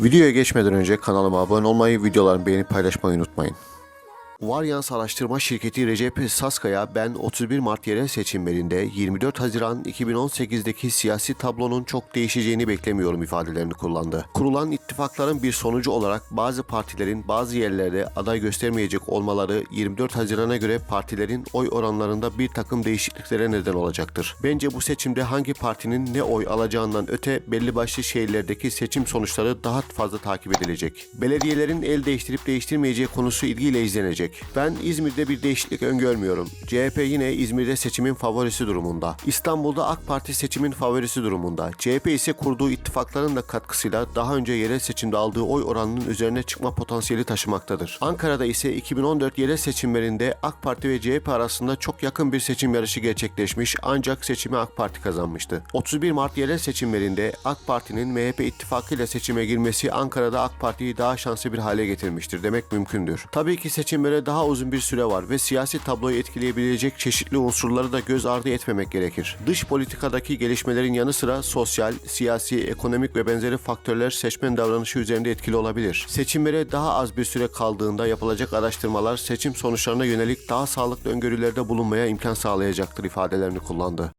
Videoya geçmeden önce kanalıma abone olmayı, videolarımı beğenip paylaşmayı unutmayın. Varyans Araştırma Şirketi Recep Saskaya ben 31 Mart yerel seçimlerinde 24 Haziran 2018'deki siyasi tablonun çok değişeceğini beklemiyorum ifadelerini kullandı. Kurulan ittifakların bir sonucu olarak bazı partilerin bazı yerlerde aday göstermeyecek olmaları 24 Haziran'a göre partilerin oy oranlarında bir takım değişikliklere neden olacaktır. Bence bu seçimde hangi partinin ne oy alacağından öte belli başlı şehirlerdeki seçim sonuçları daha fazla takip edilecek. Belediyelerin el değiştirip değiştirmeyeceği konusu ilgiyle izlenecek. Ben İzmir'de bir değişiklik öngörmüyorum. CHP yine İzmir'de seçimin favorisi durumunda. İstanbul'da AK Parti seçimin favorisi durumunda. CHP ise kurduğu ittifakların da katkısıyla daha önce yerel seçimde aldığı oy oranının üzerine çıkma potansiyeli taşımaktadır. Ankara'da ise 2014 yerel seçimlerinde AK Parti ve CHP arasında çok yakın bir seçim yarışı gerçekleşmiş ancak seçimi AK Parti kazanmıştı. 31 Mart yerel seçimlerinde AK Parti'nin MHP ittifakıyla seçime girmesi Ankara'da AK Parti'yi daha şanslı bir hale getirmiştir demek mümkündür. Tabii ki seçimlere daha uzun bir süre var ve siyasi tabloyu etkileyebilecek çeşitli unsurları da göz ardı etmemek gerekir. Dış politikadaki gelişmelerin yanı sıra sosyal, siyasi, ekonomik ve benzeri faktörler seçmen davranışı üzerinde etkili olabilir. Seçimlere daha az bir süre kaldığında yapılacak araştırmalar seçim sonuçlarına yönelik daha sağlıklı öngörülerde bulunmaya imkan sağlayacaktır ifadelerini kullandı.